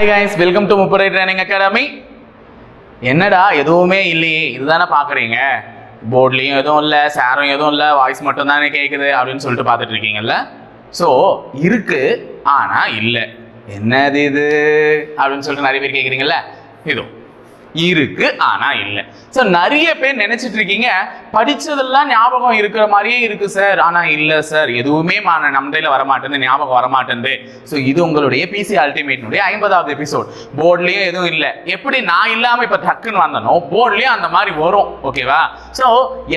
Hi guys welcome to முப்படை training academy என்னடா எதுவுமே இல்லையே. இதுதானே பார்க்குறீங்க? போர்ட்லேயும் எதுவும் இல்லை சேரும் எதுவும் இல்லை வாய்ஸ் மட்டும் தானே கேட்குது அப்படின்னு சொல்லிட்டு பார்த்துட்டு இருக்கீங்கல்ல? ஸோ இருக்கு ஆனால் இல்லை. என்னது இது? அப்படின்னு சொல்லிட்டு நிறைய பேர் கேட்குறீங்கல்ல இதோ இருக்கு ஆனா இல்லை. ஸோ நிறைய பேர் நினைச்சிட்டு இருக்கீங்க படிச்சதெல்லாம் ஞாபகம் இருக்கிற மாதிரியே இருக்கு சார் ஆனா இல்ல சார் எதுவுமே மா- வர வரமாட்டேங்குது ஞாபகம் வரமாட்டேங்குது ஸோ இது உங்களுடைய பிசி அல்டிமேட்னுடைய ஐம்பதாவது எபிசோட் போர்ட்லயும் எதுவும் இல்லை. எப்படி நான் இல்லாம இப்ப டக்குன்னு வந்தனோ போர்ட்லயும் அந்த மாதிரி வரும் ஓகேவா ஸோ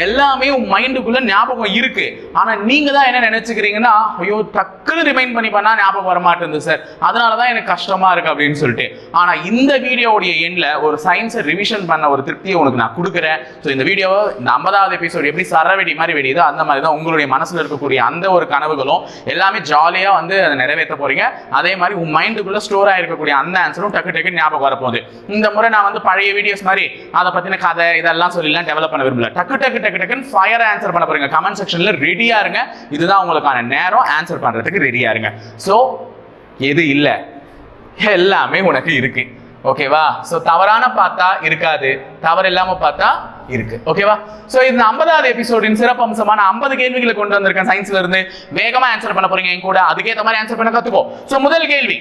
எல்லாமே உன் மைண்டுக்குள்ள ஞாபகம் இருக்கு. ஆனா நீங்க தான் என்ன நினைச்சுக்கிறீங்கன்னா ஐயோ டக்குன்னு ரிமைண்ட் பண்ணி பண்ணா ஞாபகம் வர மாட்டேங்குது சார் அதனால தான் எனக்கு கஷ்டமா இருக்கு அப்படின்னு சொல்லிட்டு. ஆனா இந்த வீடியோவுடைய எண்ட்ல ஒரு சயின்ஸை ரிவிஷன் பண்ண ஒரு திருப்தியை உனக்கு நான் கொடுக்குறேன். ஸோ இந்த வீடியோவை இந்த ஐம்பதாவது எபிசோடு எப்படி சரவெடி மாதிரி வெடியுதோ அந்த மாதிரி தான் உங்களுடைய மனசில் இருக்கக்கூடிய அந்த ஒரு கனவுகளும் எல்லாமே ஜாலியாக வந்து அதை நிறைவேற்ற போறீங்க. அதே மாதிரி உன் மைண்டுக்குள்ள ஸ்டோர் ஆகிருக்கக்கூடிய அந்த ஆன்சரும் டக்கு டக்கு ஞாபகம் வரப்போகுது இந்த முறை நான் வந்து பழைய வீடியோஸ் மாதிரி அதை பற்றின கதை இதெல்லாம் சொல்லிலாம் டெவலப் பண்ண விரும்பல. டக்கு டக்கு டக்கு டக்குன்னு ஃபயர் ஆன்சர் பண்ண போறீங்க. கமெண்ட் செக்ஷனில் ரெடியாக இருங்க. இதுதான் உங்களுக்கான நேரம். ஆன்சர் பண்ணுறதுக்கு ரெடியாக இருங்க. ஸோ எது இல்லை? எல்லாமே உனக்கு இருக்கு. ஓகேவா ஸோ தவறான பார்த்தா இருக்காது. தவறு இல்லாம பார்த்தா இருக்கு. ஓகேவா ஸோ இந்த ஐம்பதாவது எபிசோடின் சிறப்பு அம்சமான ஐம்பது கேள்விகளை கொண்டு வந்திருக்கேன் சயின்ஸ்ல இருந்து. வேகமா ஆன்சர் பண்ண போறீங்க என் கூட. அதுக்கேற்ற மாதிரி ஆன்சர் பண்ண கத்துக்கோ. ஸோ முதல் கேள்வி.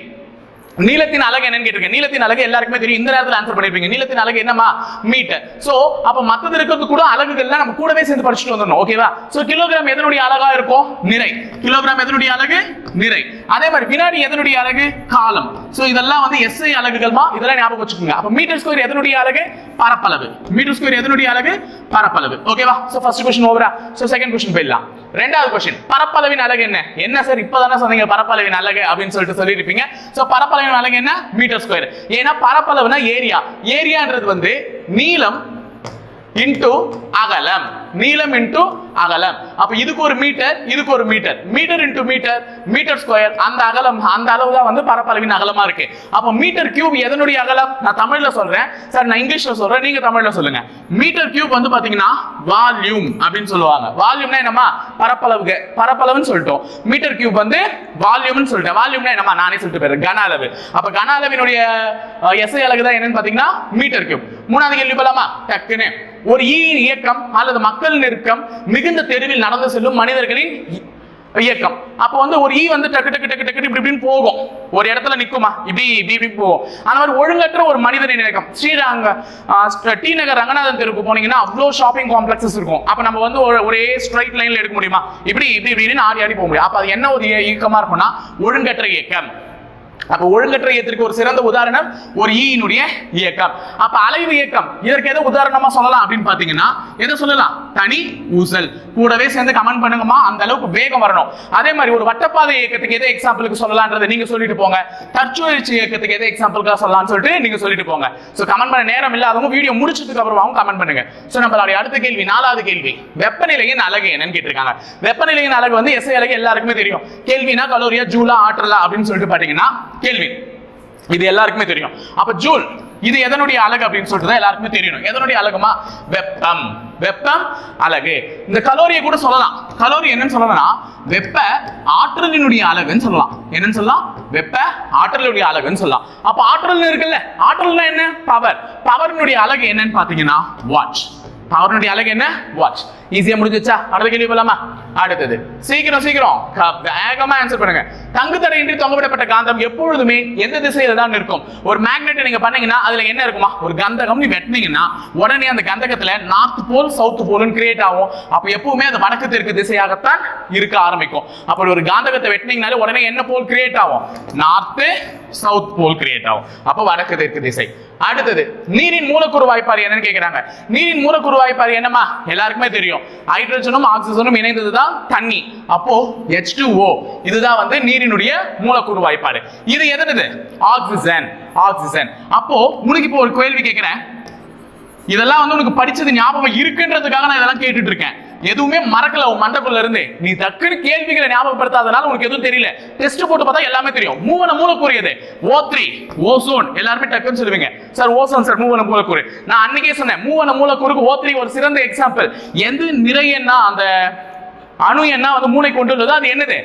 நீளத்தின் அழகு என்னன்னு கேட்டிருக்கேன். நீளத்தின் அழகு எல்லாருக்குமே தெரியும். இந்த நேரத்தில் ஆன்சர் பண்ணிருப்பீங்க. நீளத்தின் அழகு என்னமா மீட்டர் சோ அப்ப மத்தது இருக்கிறது கூட அலகுகள்லாம் நம்ம கூடவே சேர்ந்து படிச்சுட்டு வந்துடணும். ஓகேவா சோ கிலோகிராம் எதனுடைய அழகா இருக்கும்? நிறை. கிலோகிராம் எதனுடைய அழகு? நிறை. அதே மாதிரி வினாடி எதனுடைய அழகு காலம். சோ இதெல்லாம் வந்து எஸ்ஐ அலகுகள்மா? இதெல்லாம் ஞாபகம் வச்சுக்கோங்க. அப்ப மீட்டர் ஸ்கொயர் எதனுடைய அழகு பரப்பளவு. மீட்டர் ஸ்கொயர் எதனுடைய அழகு பரப்பளவு. ஓகேவா சோ ஃபர்ஸ்ட் கொஸ்டின் ஓவரா சோ செகண்ட் கொஸ்டின் போயிடலாம். ரெண்டாவது கொஸ்டின் பரப்பளவின் அழகு என்ன? என்ன சார் இப்பதானே சொன்னீங்க பரப்பளவின் அழகு அப்படின்னு சொல்லிட்டு சொல்லியிருப்பீங்க. சோ பரப்பளவின் அழகு என்ன? மீட்டர் ஸ்கொயர் ஏன்னா பரப்பளவுனா ஏரியா ஏரியான்றது வந்து நீளம் இன்டூ அகலம். நீளம் இன்டூ அகலம். அப்ப இதுக்கு ஒரு மீட்டர் இதுக்கு ஒரு metre metre into metre metre square அந்த அகலம் அந்த அளவு தான் வந்து பரப்பளவின் அகலமா இருக்கு. அப்ப மீட்டர் கியூப் எதனுடைய அகலம்? நான் தமிழ்ல சொல்றேன். சார் நான் இங்கிலீஷ்ல சொல்றேன். நீங்க தமிழ்ல சொல்லுங்க. மீட்டர் கியூப் வந்து பாத்தீங்கன்னா வால்யூம் அப்படின்னு சொல்லுவாங்க. வால்யூம்னா என்னமா பரப்பளவுக்கு. பரப்பளவுன்னு சொல்லிட்டோம். மீட்டர் கியூப் வந்து வால்யூம்னு சொல்லிட்டேன். வால்யூம்னா என்னமா நானே சொல்லிட்டு போயிடுறேன். கன அளவு. அப்ப கன அளவினுடைய எஸ்ஐ அழகு தான் என்னன்னு பாத்தீங்கன்னா மீட்டர் கியூப் மூணாவது கேள்வி போலாமா? டக்குன்னு. ஒரு e ஈ இயக்கம் அல்லது மக்கள் நெருக்கம் மிகுந்த தெருவில் நடந்து செல்லும் மனிதர்களின் இயக்கம். அப்போ வந்து ஒரு ஈ வந்து டக்கு டக்கு டக்கு டக்கு இப்படி இப்படின்னு போகும். ஒரு இடத்துல நிக்குமா? இப்படி இப்படி இப்படி போகும். அந்த மாதிரி ஒழுங்கற்ற ஒரு மனிதனின் இயக்கம். ஸ்ரீரங்க டி நகர் ரங்கநாதன் தெருக்கு போனீங்கன்னா அவ்வளோ ஷாப்பிங் காம்ப்ளெக்ஸஸ் இருக்கும். அப்போ நம்ம வந்து ஒரு ஒரே ஸ்ட்ரைட் லைன்ல எடுக்க முடியுமா? இப்படி இப்படி இப்படின்னு ஆடி ஆடி போக முடியும். அப்போ அது என்ன ஒரு இயக்கமா இருக்கும்னா ஒழுங்கற்ற இயக்கம். அப்ப ஒழுங்கற்ற இயக்கத்திற்கு ஒரு சிறந்த உதாரணம் ஒரு ஈயினுடைய இயக்கம். அப்ப அலைவு இயக்கம் இதற்கு எதை உதாரணமா சொல்லலாம் அப்படின்னு பாத்தீங்கன்னா எதை சொல்லலாம்? தனி ஊசல். கூடவே சேர்ந்து கமெண்ட் பண்ணுங்கம்மா அந்த அளவுக்கு வேகம் வரணும். அதே மாதிரி ஒரு வட்டப்பாதை இயக்கத்துக்கு எதை எக்ஸாம்பிளுக்கு சொல்லலாம்ன்றதை நீங்க சொல்லிட்டு போங்க. தற்சுழற்சி இயக்கத்துக்கு எதை எக்ஸாம்பிளுக்காக சொல்லலாம்னு சொல்லிட்டு நீங்க சொல்லிட்டு போங்க. சோ கமெண்ட் பண்ண நேரம் இல்லாதவங்க வீடியோ முடிச்சதுக்கு அப்புறமாவும் கமெண்ட் பண்ணுங்க. சோ நம்மளுடைய அடுத்த கேள்வி நாலாவது கேள்வி. வெப்பநிலையின் அழகு என்னன்னு கேட்டிருக்காங்க. வெப்பநிலையின் அழகு வந்து எஸ்ஐ அழகு எல்லாருக்குமே தெரியும். கேள்வினா கலோரியா ஜூலா ஆற்றலா அப்படின்னு சொல்லிட்டு பாத்தீங்கன்னா கேள்வி. இது எல்லாருக்குமே தெரியும். அப்ப ஜூல் இது எதனுடைய அழகு அப்படின்னு சொல்லிட்டு தான் எல்லாருக்குமே தெரியணும். எதனுடைய அழகுமா வெப்பம். வெப்பம் அழகு இந்த கலோரியை கூட சொல்லலாம். கலோரி என்னன்னு சொல்லணும்னா வெப்ப ஆற்றலினுடைய அழகுன்னு சொல்லலாம். என்னன்னு சொல்லலாம்? வெப்ப ஆற்றலுடைய அழகுன்னு சொல்லலாம். அப்ப ஆற்றல் இருக்குல்ல. ஆற்றல்னா என்ன? பவர் பவர்னுடைய அழகு என்னன்னு பாத்தீங்கன்னா வாட்ச் பவர்னுடைய அழகு என்ன? வாட்ச் ஈஸியா முடிஞ்சுச்சா அடுத்த கேள்வி போலாமா? அடுத்தது. சீக்கிரம் சீக்கிரம். வேகமா ஆன்சர் பண்ணுங்க. தங்கு தடையின்றி தொங்கவிடப்பட்ட காந்தம் எப்பொழுதுமே எந்த திசையில தான் இருக்கும் ஒரு மேக்னெட் நீங்க பண்ணீங்கன்னா அதுல என்ன இருக்குமா? ஒரு கந்தகம் நீ வெட்டினீங்கன்னா உடனே அந்த கந்தகத்துல நார்த் போல் சவுத் போல்னு கிரியேட் ஆகும். அப்ப எப்பவுமே அது வடக்கு தெற்கு திசையாகத்தான் இருக்க ஆரம்பிக்கும். அப்படி ஒரு காந்தகத்தை வெட்டினீங்கனாலே உடனே என்ன போல் கிரியேட் ஆகும்? நார்த் சவுத் போல் கிரியேட் ஆகும். அப்ப வடக்கு தெற்கு திசை. அடுத்தது நீரின் மூலக்கூறு வாய்ப்பாடு என்னன்னு கேக்குறாங்க. நீரின் மூலக்கூறு வாய்ப்பாடு என்னமா எல்லாருக்குமே தெரியும். ஹைட்ரஜனும் ஆக்சிஜனும் இணைந்ததுதான் தண்ணி. அப்போ H2O இதுதான் வந்து நீரினுடைய மூலக்கூறு வாய்ப்பாடு. இது எதனது ஆக்சிஜன் ஆக்சிஜன். அப்போ உனக்கு இப்போ ஒரு கேள்வி கேட்கிறேன் இதெல்லாம் வந்து உனக்கு படிச்சது ஞாபகம் இருக்குன்றதுக்காக நான் இதெல்லாம் கேட்டுட்டு இருக்கேன். எதுவுமே மறக்கல உன் மண்டக்குள்ள இருந்து. நீ டக்குன்னு கேள்விகளை ஞாபகப்படுத்தாதனால உனக்கு எதுவும் தெரியல. டெஸ்ட் போட்டு பார்த்தா எல்லாமே தெரியும். மூவன மூலக்கூறியது ஓ த்ரீ ஓசோன் எல்லாருமே டக்குன்னு சொல்லுவீங்க. சார் ஓசோன் சார் மூவன மூலக்கூறு. நான் அன்னைக்கே சொன்னேன் மூவன மூலக்கூறுக்கு ஓ த்ரீ ஒரு சிறந்த எக்ஸாம்பிள் எந்த நிறையன்னா அந்த அணு என்ன வந்து மூளை கொண்டுள்ளதோ அது என்னது?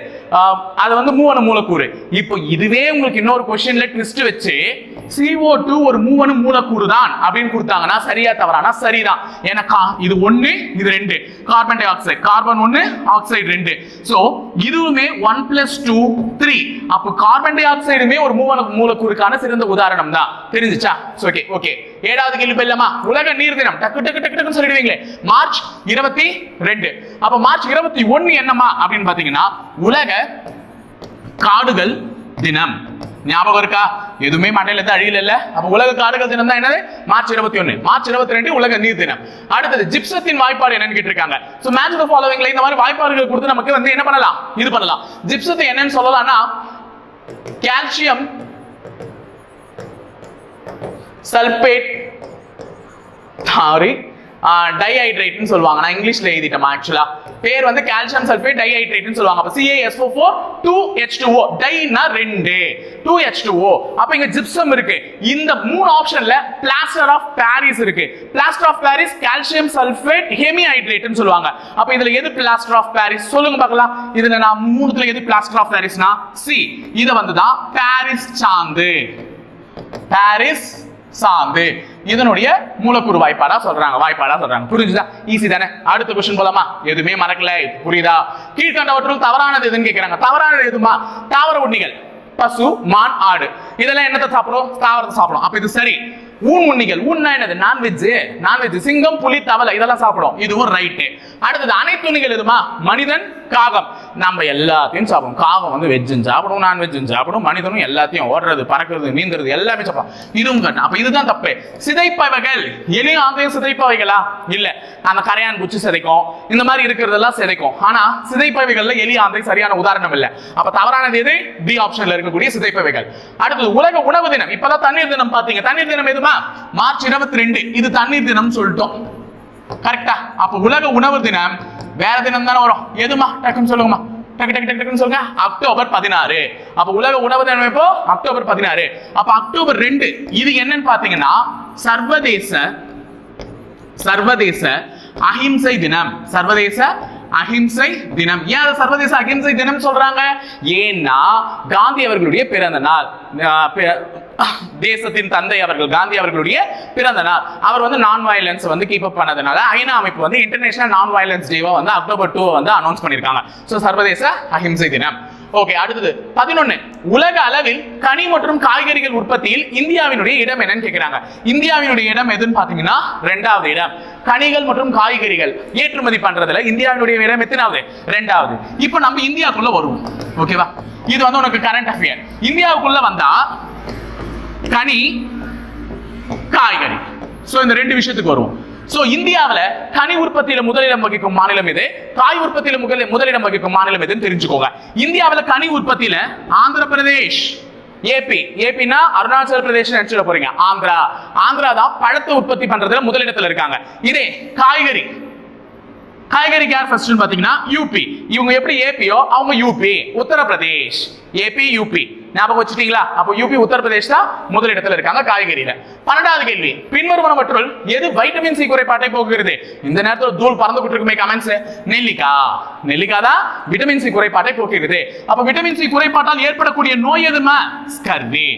அது வந்து மூவன மூலக்கூறு. இப்போ இதுவே உங்களுக்கு இன்னொரு கொஸ்டின்ல ட்விஸ்ட் வச்சு சிஓ டூ ஒரு மூவணு மூலக்கூறு தான் அப்படின்னு கொடுத்தாங்கன்னா சரியா தவறானா? சரிதான். ஏன்னா இது ஒண்ணு இது ரெண்டு. கார்பன் டை ஆக்சைடு கார்பன் ஒண்ணு ஆக்சைடு ரெண்டு. சோ இதுவுமே ஒன் பிளஸ் டூ த்ரீ அப்போ கார்பன் டை ஆக்சைடுமே ஒரு மூவணு மூலக்கூறுக்கான சிறந்த உதாரணம் தான் தெரிஞ்சுச்சா ஓகே ஓகே ஏழாவது கேள்வி இல்லமா உலக நீர் தினம் டக்கு டக்கு டக்கு டக்குன்னு சொல்லிடுவீங்களே. மார்ச் இருபத்தி ரெண்டு. அப்ப மார்ச் இருபத்தி ஒன்னு என்னமா அப்படின்னு பாத்தீங்கன்னா உலக காடுகள் தினம். ஞாபகம் இருக்கா? எதுவுமே மண்டையில இருந்து அழியல இல்ல அப்ப உலக காடுகள் தினம் தான் என்னது? மார்ச் இருபத்தி ஒண்ணு மார்ச் இருபத்தி ரெண்டு உலக நீர் தினம். அடுத்தது ஜிப்சத்தின் வாய்ப்பாடு என்னன்னு கேட்டிருக்காங்க. சோ மேட்ச் த ஃபாலோவிங்ல இந்த மாதிரி வாய்ப்பாடுகள் கொடுத்து நமக்கு வந்து என்ன பண்ணலாம்? இது பண்ணலாம். ஜிப்சத்தை என்னன்னு சொல்லலாம்னா கால்சியம் சல்பேட் சாரி டைஹைட்ரேட்னு சொல்லுவாங்க. நான் இங்கிலீஷ்ல எழுதிட்டேன் ஆக்சுவலா பேர் வந்து கால்சியம் சல்ஃபேட் டைஹைட்ரேட்னு சொல்லுவாங்க. அப்ப CaSO4 2H2O டைனா ரெண்டு. 2H2O அப்ப இங்க ஜிப்சம் இருக்கு. இந்த மூணு ஆப்ஷன்ல பிளாஸ்டர் ஆஃப் பாரிஸ் இருக்கு. Plaster of Paris calcium sulphate ஹெமிஹைட்ரேட்னு சொல்லுவாங்க. அப்ப இதுல எது பிளாஸ்டர் ஆஃப் பாரிஸ் சொல்லுங்க பார்க்கலாம். இதுல நான் மூணுத்துல எது பிளாஸ்டர் ஆஃப் பாரிஸ்னா சி இதை வந்து தான் பாரிஸ் சாந்து. பாரிஸ் சாந்து. இதனுடைய மூலக்கூறு வாய்ப்பாடா சொல்றாங்க வாய்ப்பாடா சொல்றாங்க. புரிஞ்சுதா? ஈஸி தானே? அடுத்த கொஸ்டின் போலாமா? எதுவுமே மறக்கல புரியுதா? கீழ்கண்டவற்றுள் தவறானது எதுன்னு கேட்கிறாங்க தவறானது எதுமா? தாவர உண்ணிகள் பசு மான் ஆடு. இதெல்லாம் என்னத்தை சாப்பிடும்? தாவரத்தை சாப்பிடும். அப்ப இது சரி. ஊன் உண்ணிகள். ஊன்னா என்னது? நான்வெஜ் நான்வெஜ் சிங்கம் புலி தவளை இதெல்லாம் சாப்பிடும் இதுவும் ரைட்டு அடுத்தது அனைத்து உண்ணிகள் எதுமா? மனிதன் காகம். நம்ம எல்லாத்தையும் சாப்பிடும் காகம் வந்து வெஜ்ஜும் சாப்பிடும் நான்வெஜ்ஜும் சாப்பிடும் மனிதனும் எல்லாத்தையும் ஓடுறது பறக்கிறது நீந்துறது எல்லாமே சாப்பிடும் இதுவும் கண்ணு அப்ப இதுதான் தப்பு. சிதைப்பவைகள். எலி ஆந்தையும் சிதைப்பவைகளா? இல்ல. அந்த கரையான் குச்சி சிதைக்கும். இந்த மாதிரி இருக்கிறதெல்லாம் சிதைக்கும். ஆனா சிதைப்பவைகள்ல எலி ஆந்தை சரியான உதாரணம் இல்ல. அப்ப தவறானது எது? டி ஆப்ஷன்ல இருக்கக்கூடிய சிதைப்பவைகள். அடுத்தது உலக உணவு தினம். இப்பதான் தண்ணீர் தினம் பாத்தீங்க. தண்ணீர் தினம் எதுமா மார்ச் இருபத்தி ரெண்டு இது தண்ணீர் தினம் சொல்லிட்டோம். கரெக்டா அப்ப உலக உணவு தினம் வேற தினம் தானே வரும். எதுமா? டக்குன்னு சொல்லுங்கம்மா. டக்கு டக்கு டக்கு டக்குன்னு சொல்லுங்க. அக்டோபர் பதினாறு. அப்ப உலக உணவு தினம் எப்போ? அக்டோபர் பதினாறு. அப்ப அக்டோபர் ரெண்டு. இது என்னன்னு பாத்தீங்கன்னா சர்வதேச சர்வதேச அஹிம்சை தினம். சர்வதேச அஹிம்சை தினம். ஏன் அதை சர்வதேச அஹிம்சை தினம் சொல்றாங்க? ஏன்னா காந்தி அவர்களுடைய பிறந்த நாள் தேசத்தின் தந்தை அவர்கள் காந்தி அவர்களுடைய பிறந்த நாள். அவர் வந்து நான் வயலன்ஸ் வந்து கீப் அப் பண்ணதுனால ஐநா அமைப்பு வந்து இன்டர்நேஷனல் நான் வயலன்ஸ் டேவா வந்து அக்டோபர் டூ வந்து அனௌன்ஸ் பண்ணிருக்காங்க. ஸோ சர்வதேச அஹிம்சை தினம். ஓகே அடுத்தது பதினொன்னு உலக அளவில் கனி மற்றும் காய்கறிகள் உற்பத்தியில் இந்தியாவினுடைய இடம் என்னன்னு கேக்குறாங்க. இந்தியாவினுடைய இடம் எதுன்னு பாத்தீங்கன்னா ரெண்டாவது இடம். கனிகள் மற்றும் காய்கறிகள் ஏற்றுமதி பண்றதுல இந்தியாவினுடைய இடம் எத்தனாவது? ரெண்டாவது. இப்போ நம்ம இந்தியாவுக்குள்ள வருவோம். ஓகேவா இது வந்து உனக்கு கரண்ட் அஃபேர் இந்தியாவுக்குள்ள வந்தா கனி. காய்கறி. ஸோ இந்த ரெண்டு விஷயத்துக்கு வருவோம். ஸோ இந்தியாவில் கனி உற்பத்தியில முதலிடம் வகிக்கும் மாநிலம் எது? காய் உற்பத்தியில முதல் முதலிடம் வகிக்கும் மாநிலம் எதுன்னு தெரிஞ்சுக்கோங்க. இந்தியாவில் கனி உற்பத்தியில் ஆந்திர பிரதேஷ் ஏபி ஏபினா அருணாச்சல பிரதேஷ் நினைச்சிட போறீங்க. ஆந்திரா. ஆந்திரா தான் பழத்தை உற்பத்தி பண்றதுல முதலிடத்துல இருக்காங்க. இதே காய்கறி. காய்கறிக்கு யார் ஃபர்ஸ்ட்னு பாத்தீங்கன்னா யூபி இவங்க எப்படி ஏபியோ அவங்க யூபி உத்தரப்பிரதேஷ். ஏபி யூபி ஞாபகம் வச்சுட்டீங்களா? அப்போ யூபி உத்தரப்பிரதேஷ் தான் முதலிடத்துல இருக்காங்க காய்கறியில. பன்னெண்டாவது கேள்வி. பின்வருவனவற்றுள் எது வைட்டமின் சி குறைபாட்டை போக்குகிறது? இந்த நேரத்துல தூள் பறந்துகிட்டு இருக்குமே கமெண்ட்ஸ் நெல்லிக்காய். நெல்லிக்காய் தான் விட்டமின் சி குறைபாட்டை போக்குகிறது. அப்ப விட்டமின் சி குறைபாட்டால் ஏற்படக்கூடிய நோய் எதுமா ஸ்கர்வி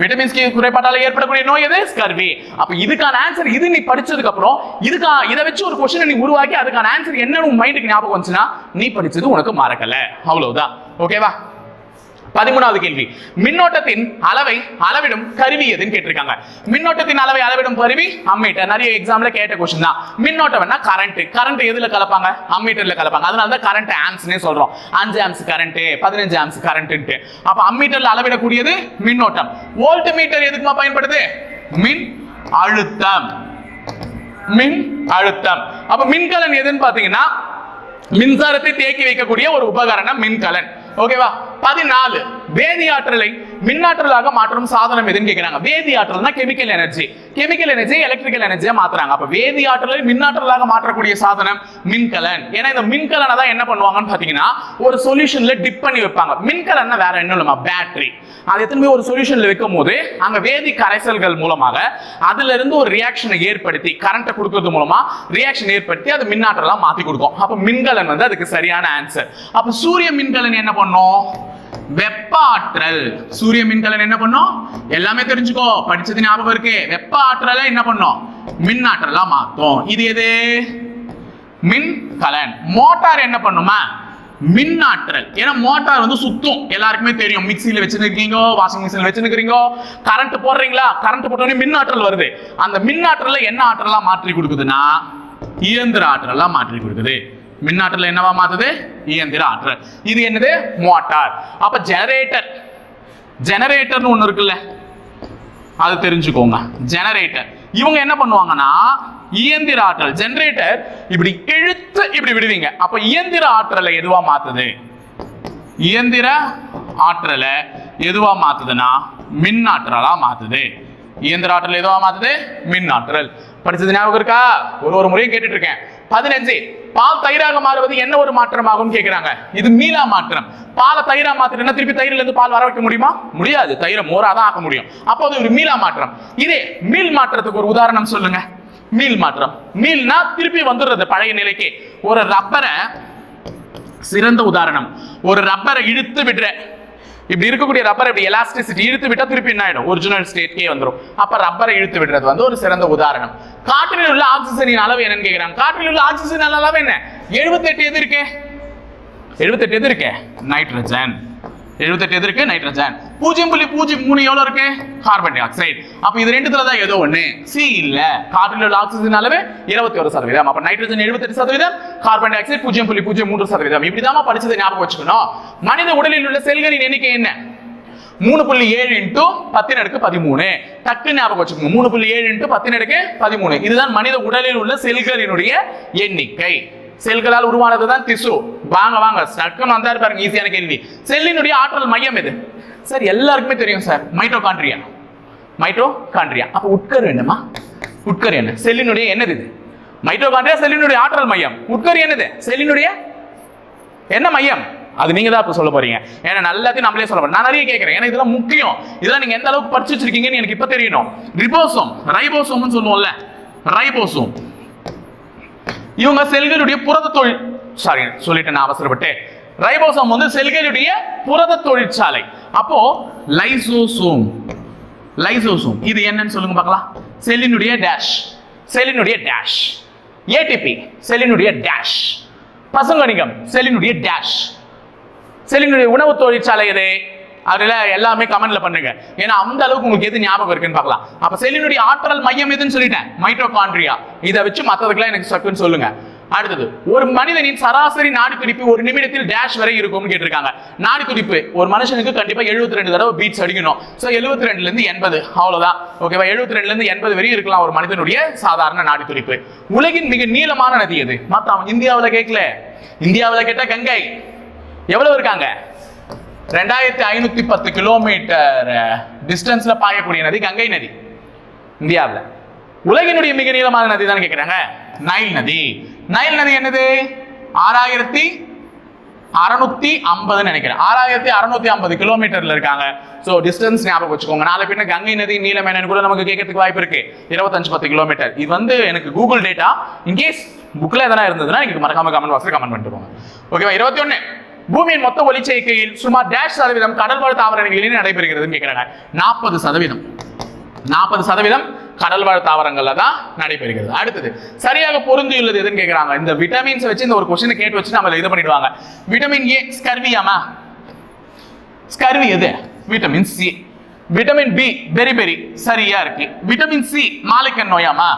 விட்டமின் சி குறைபாட்டால ஏற்படக்கூடிய நோய் எது? ஸ்கர்வி அப்ப இதுக்கான ஆன்சர் இது நீ படிச்சதுக்கு அப்புறம் இதுக்கா இதை வச்சு ஒரு கொஸ்டின் நீ உருவாக்கி அதுக்கான ஆன்சர் என்னன்னு உன் மைண்டுக்கு ஞாபகம் வந்துச்சுன்னா நீ படிச்சது உனக்கு மறக்கல. அவ்வளவுதான். ஓகேவா பதிமூணாவது கேள்வி. மின்னோட்டத்தின் அளவை அளவிடும் கருவி எதுன்னு கேட்டிருக்காங்க. மின்னோட்டத்தின் அளவை அளவிடும் கருவி அம்மீட்டர் நிறைய எக்ஸாம்ல கேட்ட கொஸ்டின் தான். மின்னோட்டம்னா கரண்ட் கரண்ட் எதுல கலப்பாங்க? அம்மீட்டர்ல கலப்பாங்க. அதனால தான் கரண்ட் ஆம்ஸ்னே சொல்றோம். அஞ்சு ஆம்ஸ் கரண்ட் பதினஞ்சு ஆம்ஸ் கரண்ட் அப்ப அம்மீட்டர்ல அளவிடக்கூடியது மின்னோட்டம். வோல்ட் மீட்டர் எதுக்குமா பயன்படுது? மின் அழுத்தம். மின் அழுத்தம். அப்ப மின்கலன் எதுன்னு பாத்தீங்கன்னா மின்சாரத்தை தேக்கி வைக்கக்கூடிய ஒரு உபகரணம் மின்கலன். ஓகேவா பதினாலு. வேதி ஆற்றலை மின்னாற்றலாக மாற்றும் சாதனம் எதுன்னு கேட்கிறாங்க வேதி ஆற்றல்னா chemical energy chemical energy electrical எனர்ஜியா மாத்துறாங்க. அப்ப வேதி ஆற்றலை மின்னாற்றலாக மாற்றக்கூடிய சாதனம் மின்கலன். ஏன்னா இந்த மின்கலனை தான் என்ன பண்ணுவாங்கன்னு பாத்தீங்கன்னா ஒரு சொல்யூஷன்ல டிப் பண்ணி வைப்பாங்க. மின்கலன்னா வேற என்ன இல்லமா பேட்டரி அதை எத்தனை போய் ஒரு சொல்யூஷன்ல வைக்கும் போது அங்க வேதி கரைசல்கள் மூலமாக அதுல இருந்து ஒரு ரியாக்ஷனை ஏற்படுத்தி கரண்ட்டை கொடுக்கறது மூலமா ரியாக்ஷன் ஏற்படுத்தி அது மின்னாற்றலா மாத்தி கொடுக்கும். அப்ப மின்கலன் வந்து அதுக்கு சரியான ஆன்சர் அப்ப சூரிய மின்கலன் என்ன பண்ணும்? வெப்ப ஆற்றல் சூரிய மின்கலன் என்ன பண்ணும்? எல்லாமே தெரிஞ்சுக்கோ படிச்சது ஞாபகம் இருக்கு. வெப்ப ஆற்றலை என்ன பண்ணும்? மின் ஆற்றலா மாத்தும். இது எது? மின் கலன் மோட்டார் என்ன பண்ணுமா? மின் ஆற்றல் ஏன்னா மோட்டார் வந்து சுத்தம். எல்லாருக்குமே தெரியும். மிக்சியில வச்சிருக்கீங்க வாஷிங் மிஷின்ல வச்சிருக்கீங்க கரண்ட் போடுறீங்களா? கரண்ட் போட்டோடனே மின் ஆற்றல் வருது. அந்த மின் ஆற்றலில் என்ன ஆற்றலா மாற்றி கொடுக்குதுன்னா இயந்திர ஆற்றலா மாற்றி கொடுக்குது. மின் ஆற்றல் என்னவா மாத்துது? இயந்திர ஆற்றல். இது என்னது? மோட்டார். அப்ப ஜெனரேட்டர் ஜெனரேட்டர்னு ஒன்று இருக்குல்ல. அது தெரிஞ்சுக்கோங்க. ஜெனரேட்டர் இவங்க என்ன பண்ணுவாங்கன்னா இயந்திர ஆற்றல். ஜென்ரேட்டர் இப்படி இழுத்து இப்படி விடுவீங்க. அப்ப இயந்திர ஆற்றலை எதுவா மாத்துது? இயந்திர ஆற்றலை எதுவா மாத்துதுன்னா மின் ஆற்றலா மாத்துது. இயந்திர ஆற்றல் எதுவா மாத்துது? மின் ஆற்றல். படிச்சது ஞாபகம் இருக்கா? ஒரு ஒரு முறையும் கேட்டுட்டு இருக்கேன் பதினஞ்சு பால் தயிராக மாறுவது என்ன ஒரு மாற்றம் ஆகும்னு கேக்குறாங்க. இது மீளா மாற்றம். பாலை தயிரா மாத்திரம்னா திருப்பி தயிரில இருந்து பால் வர வைக்க முடியுமா? முடியாது. தயிரை மோரா தான் ஆக்க முடியும். அப்போ அது ஒரு மீளா மாற்றம். இதே மீள் மாற்றத்துக்கு ஒரு உதாரணம் சொல்லுங்க. மீள் மாற்றம். மீள்னா திருப்பி வந்துடுறது பழைய நிலைக்கு. ஒரு ரப்பரை சிறந்த உதாரணம். ஒரு ரப்பரை இழுத்து விடுற. இப்படி இருக்கக்கூடிய ரப்பர் இப்படி எலாஸ்டிசிட்டி இழுத்து விட்டா திருப்பி என்ன ஆயிடும்? ஒரிஜினல் ஸ்டேட்கே வந்துடும் அப்ப ரப்பரை இழுத்து விடுறது வந்து ஒரு சிறந்த உதாரணம். காற்றில் உள்ள ஆக்சிஜனின் அளவு என்னன்னு கேக்குறாங்க. காற்றில் உள்ள ஆக்சிஜன் அளவு என்ன? 78 எது இருக்கு? 78 எது இருக்கு? நைட்ரஜன். 78 எது இருக்கு? நைட்ரஜன் பூஜ்ஜியம் புள்ளி பூஜ்ஜியம் மூணு எவ்வளவு இருக்கு? கார்பன் டை ஆக்சைடு அப்ப இது ரெண்டுத்துல தான் ஏதோ ஒண்ணு. சி இல்ல. காற்றில் உள்ள ஆக்சிஜன் அளவு இருபத்தி ஒரு சதவீதம். அப்ப நைட்ரஜன் 78% சதவீதம் கார்பன் டை ஆக்சைடு பூஜ்ஜியம் புள்ளி பூஜ்ஜியம் மூன்று சதவீதம். இப்படிதான் படிச்சதை ஞாபகம் வச்சுக்கணும். மனித உடலில் உள்ள செல்களின் எண்ணிக்கை என்ன? மூணு புள்ளி ஏழு இன்ட்டு பத்தின் அடுக்கு பதிமூணு. டக்கு ஞாபகம் வச்சுக்கோங்க. மூணு புள்ளி ஏழு இன்ட்டு பத்தின் அடுக்கு பதிமூணு. இதுதான் மனித உடலில் உள்ள செல்களினுடைய எண்ணிக்கை. செல்களால் உருவானது தான் திசு. வாங்க வாங்க. டக்குன்னு வந்தாரு பாருங்க ஈஸியான கேள்வி. செல்லினுடைய ஆற்றல் மையம் எது? சார் எல்லாருக்குமே தெரியும் சார். மைட்டோகாண்ட்ரியா மைட்டோகாண்ட்ரியா அப்ப உட்கரு என்னமா உட்கரு என்ன? செல்லினுடைய என்னது இது? மைட்டோகாண்ட்ரியா செல்லினுடைய ஆற்றல் மையம். உட்கரு என்னது? செல்லினுடைய என்ன மையம்? அது நீங்க தான் இப்போ சொல்ல போறீங்க. ஏன்னா எல்லாத்தையும் நம்மளே சொல்ல போறோம். நான் நிறைய கேட்கறேன். ஏன்னா இதெல்லாம் முக்கியம். இதெல்லாம் நீங்க எந்த அளவுக்கு படிச்சு வச்சிருக்கீங்கன்னு எனக்கு இப்ப தெரியணும். ரிபோசோம் ரைபோசோம்னு சொல்லுவோம்ல. ரைபோசோம். இவங்க செல்களுடைய புரத தொழில் சாரி சொல்லிட்டு நான் அவசரப்பட்டேன். ரைபோசோம் வந்து செல்களுடைய புரத தொழிற்சாலை. அப்போ லைசோசோம் லைசோசோம் இது என்னன்னு சொல்லுங்க பார்க்கலாம். செல்லினுடைய டேஷ் செல்லினுடைய டேஷ் ஏடிபி செல்லினுடைய டேஷ் பசங்கணிகம் செல்லினுடைய டேஷ் செல்லினுடைய உணவு தொழிற்சாலை எது? அதில் எல்லாமே கமெண்ட்ல பண்ணுங்க. ஏன்னா அந்த அளவுக்கு உங்களுக்கு எது ஞாபகம் இருக்குன்னு பார்க்கலாம். அப்ப செல்லினுடைய ஆற்றல் மையம் எதுன்னு சொல்லிட்டேன். மைட்டோகாண்ட்ரியா இதை வச்சு மற்றதுக்கெல்லாம் எனக்கு சக்குன்னு சொல்லுங்க. அடுத்தது ஒரு மனிதனின் சராசரி நாடி துடிப்பு ஒரு நிமிடத்தில் டேஷ் வரை இருக்கும்னு கேட்டிருக்காங்க. நாடி துடிப்பு ஒரு மனுஷனுக்கு கண்டிப்பா 72 ரெண்டு தடவை பீட்ஸ் அடிக்கணும். ஸோ 72 ரெண்டுல இருந்து எண்பது அவ்வளவுதான். ஓகேவா 72 ரெண்டுல இருந்து எண்பது வரையும் இருக்கலாம் ஒரு மனிதனுடைய சாதாரண நாடி துடிப்பு. உலகின் மிக நீளமான நதி எது? மத்த இந்தியாவுல கேட்கல இந்தியாவில் கேட்டா கங்கை. எவ்வளவு இருக்காங்க? ரெண்டாயிரத்தி ஐநூத்தி பத்து கிலோமீட்டர் டிஸ்டன்ஸ்ல பாயக்கூடிய நதி கங்கை நதி இந்தியாவில். உலகினுடைய மிக நீளமான நதி தான் கேட்கிறாங்க நைல் நதி. நைல் நதி என்னது? ஆறாயிரத்தி அறுநூத்தி ஐம்பதுன்னு நினைக்கிறேன். ஆறாயிரத்தி அறுநூத்தி ஐம்பது கிலோமீட்டர்ல இருக்காங்க. ஸோ டிஸ்டன்ஸ் ஞாபகம் வச்சுக்கோங்க. நாளை பின்ன கங்கை நதி நீளம் என்னன்னு கூட நமக்கு கேட்கறதுக்கு வாய்ப்பு இருக்கு. இருபத்தஞ்சு பத்து கிலோமீட்டர் இது வந்து எனக்கு கூகுள் டேட்டா இன்கேஸ் புக்ல எதனா இருந்ததுன்னா எனக்கு மறக்காம கமெண்ட் பாக்ஸ்ல கமெண்ட் பண்ணிட்டு போங்க. ஓகேவா இருபத்தி ஒன்னு பூமியின் மொத்த ஒளிச்சேர்க்கையில் சுமார் டேஷ் சதவீதம் கடல்வாழ் தாவரங்களில் நடைபெறுகிறதுன்னு கேட்கிறாங்க. நாற்பது சதவீதம். நாற்பது சதவீதம் கடல்வாழ் தாவரங்கள்ல தான் நடைபெறுகிறது. அடுத்தது சரியாக பொருந்தியுள்ளது எதுன்னு கேட்குறாங்க? இந்த விட்டமின்ஸ் வச்சு இந்த ஒரு கொஸ்டினை கேட்டு வச்சு நம்ம இது பண்ணிடுவாங்க. விட்டமின் ஏ ஸ்கர்வியாமா ஸ்கர்வி எது? Vitamin C vitamin B beri beri சரியா இருக்கு. விட்டமின் சி மாலைக்கண் நோயாமா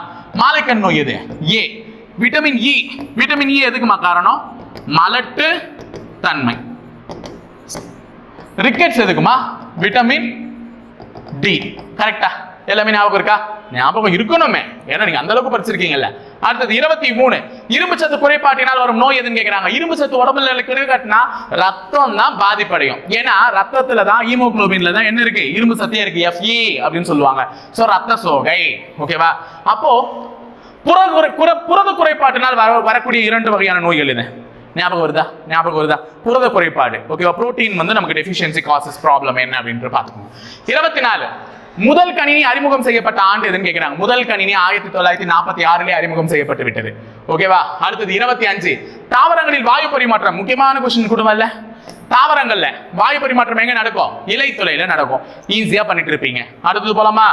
மாலைக்கண் நோய் எது? A vitamin E vitamin E எதுக்குமா காரணம்? மலட்டு தன்மை. ரிக்கெட்ஸ் எதுக்குமா? விட்டமின் டி கரெக்டா எல்லாமே ஞாபகம் இருக்கா? ஞாபகம் இருக்கணுமே. ஏன்னா நீங்க அந்த அளவுக்கு படிச்சிருக்கீங்கல்ல. அடுத்தது இருபத்தி மூணு. இரும்பு சத்து குறைபாட்டினால் வரும் நோய் எதுன்னு கேக்குறாங்க. இரும்பு சத்து உடம்புல கிடைக்காட்டினா ரத்தம் தான் பாதிப்படையும். ஏன்னா ரத்தத்துல தான் ஹீமோகுளோபின்ல தான் என்ன இருக்கு? இரும்பு சத்தே இருக்கு. எஃப்இ அப்படின்னு சொல்லுவாங்க. சோ ரத்த சோகை. ஓகேவா அப்போ புரத குறை புற புரத குறைபாட்டினால் வர வரக்கூடிய இரண்டு வகையான நோய்கள் என்ன? ஞாபகம் வருதா? ஞாபகம் வருதா? புரத குறைபாடு. ஓகேவா புரோட்டீன் வந்து நமக்கு டெஃபிஷியன்சி காசஸ் ப்ராப்ளம் என்ன அப்படின்ட்டு பார்த்துக்கோங்க. இருபத்தி நாலு முதல் கணினி அறிமுகம் செய்யப்பட்ட ஆண்டு எதுன்னு கேட்கிறாங்க முதல் கணினி ஆயிரத்தி தொள்ளாயிரத்தி நாற்பத்தி ஆறுலேயே அறிமுகம் செய்யப்பட்டு விட்டது. ஓகேவா அடுத்தது இருபத்தி அஞ்சு தாவரங்களில் வாயு பரிமாற்றம். முக்கியமான கொஸ்டின் குடும்பம் இல்ல. தாவரங்கள்ல வாயு பரிமாற்றம் எங்க நடக்கும்? இலைத்துளையில நடக்கும். ஈஸியா பண்ணிட்டு இருப்பீங்க. அடுத்தது போலாமா?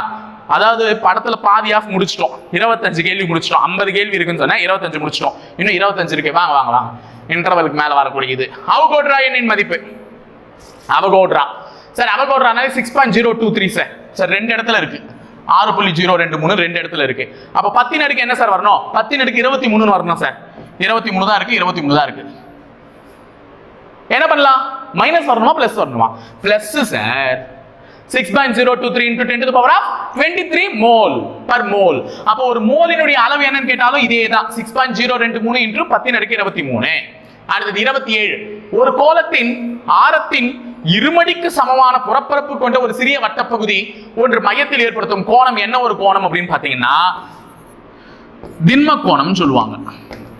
அதாவது படத்துல பாதி ஆஃப் முடிச்சிட்டோம். இருபத்தஞ்சு கேள்வி முடிச்சிட்டோம். ஐம்பது கேள்வி இருக்குன்னு சொன்னா இருபத்தஞ்சு முடிச்சிட்டோம். இன்னும் இருபத்தஞ்சு இருக்கு. வாங்க வாங்கலாம். இன்டர்வலுக்கு மேல வரக்கூடியது. அவகோட்ரா எண்ணின் மதிப்பு? Avogadro. Sir அவகோட்ரானாலே six point zero two three sir sir ரெண்டு இடத்துல இருக்கு. ஆறு புள்ளி ஜீரோ ரெண்டு மூணு ரெண்டு இடத்துல இருக்கு. அப்ப பத்தின் அடுக்கு என்ன சார் வரணும்? பத்தின் அடுக்கு இருபத்தி மூணுன்னு வரணும் சார் இருபத்தி மூணு தான் இருக்கு இருபத்தி மூணு தான் இருக்கு. என்ன பண்ணலாம்? மைனஸ் வரணுமா பிளஸ் வரணுமா? Plus sir six point zero two three into ten to power of twenty three mole per mole அப்போ ஒரு மோலினுடைய அளவு என்னன்னு கேட்டாலும் இதே தான் சிக்ஸ் பாயிண்ட் ஜீரோ ரெண்டு மூணு இன்டூ பத்தின் அடுக்கு இருபத்தி மூணு. அடுத்தது இருபத்தி ஏழு. ஒரு கோலத்தின் ஆரத்தின் இருமடிக்கு சமமான புறப்பரப்பு கொண்ட ஒரு சிறிய வட்டப்பகுதி ஒன்று மையத்தில் ஏற்படுத்தும் கோணம் என்ன ஒரு கோணம் அப்படின்னு பார்த்தீங்கன்னா திண்ம கோணம்னு சொல்லுவாங்க.